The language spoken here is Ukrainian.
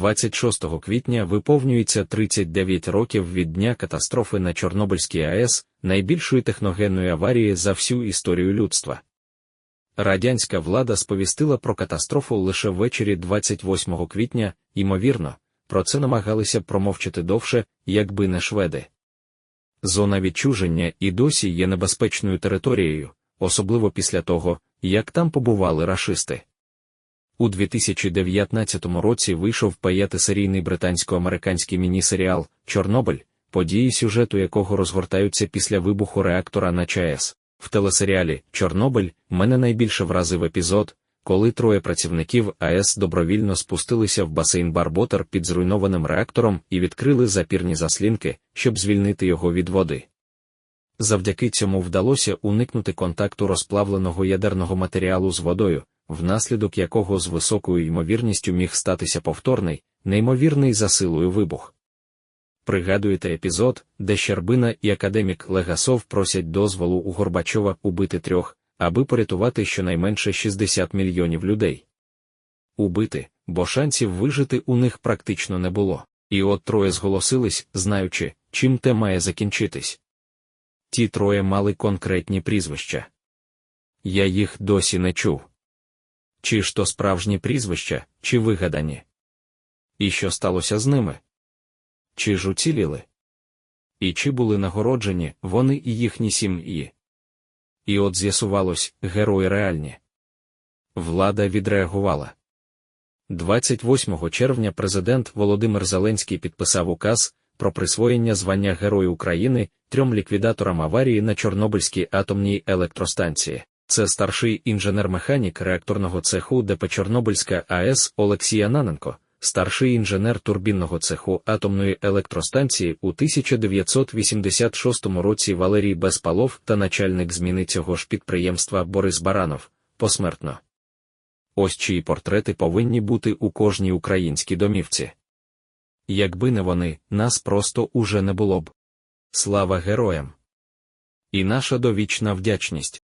26 квітня виповнюється 39 років від дня катастрофи на Чорнобильській АЕС, найбільшої техногенної аварії за всю історію людства. Радянська влада сповістила про катастрофу лише ввечері 28 квітня, ймовірно, про це намагалися промовчати довше, якби не шведи. Зона відчуження і досі є небезпечною територією, особливо після того, як там побували рашисти. У 2019 році вийшов п'ятисерійний британсько-американський міні-серіал Чорнобиль, події сюжету якого розгортаються після вибуху реактора на ЧАЕС. В телесеріалі Чорнобиль мене найбільше вразив епізод, коли троє працівників АЕС добровільно спустилися в басейн Барботер під зруйнованим реактором і відкрили запірні заслінки, щоб звільнити його від води. Завдяки цьому вдалося уникнути контакту розплавленого ядерного матеріалу з водою, внаслідок якого з високою ймовірністю міг статися повторний, неймовірний за силою вибух. Пригадуєте епізод, де Щербина і академік Легасов просять дозволу у Горбачова убити трьох, аби порятувати щонайменше 60 мільйонів людей. Убити, бо шансів вижити у них практично не було, і от троє зголосились, знаючи, чим те має закінчитись. Ті троє мали конкретні прізвища. Я їх досі не чув. Чи ж то справжні прізвища, чи вигадані? І що сталося з ними? Чи ж уціліли? І чи були нагороджені вони і їхні сім'ї? І от з'ясувалось, герої реальні. Влада відреагувала. 28 червня президент Володимир Зеленський підписав указ про присвоєння звання Герою України трьом ліквідаторам аварії на Чорнобильській атомній електростанції. Це старший інженер-механік реакторного цеху ДП Чорнобильська АЕС Олексій Ананенко, старший інженер турбінного цеху атомної електростанції у 1986 році Валерій Безпалов та начальник зміни цього ж підприємства Борис Баранов, посмертно. Ось чиї портрети повинні бути у кожній українській домівці. Якби не вони, нас просто уже не було б. Слава героям! І наша довічна вдячність.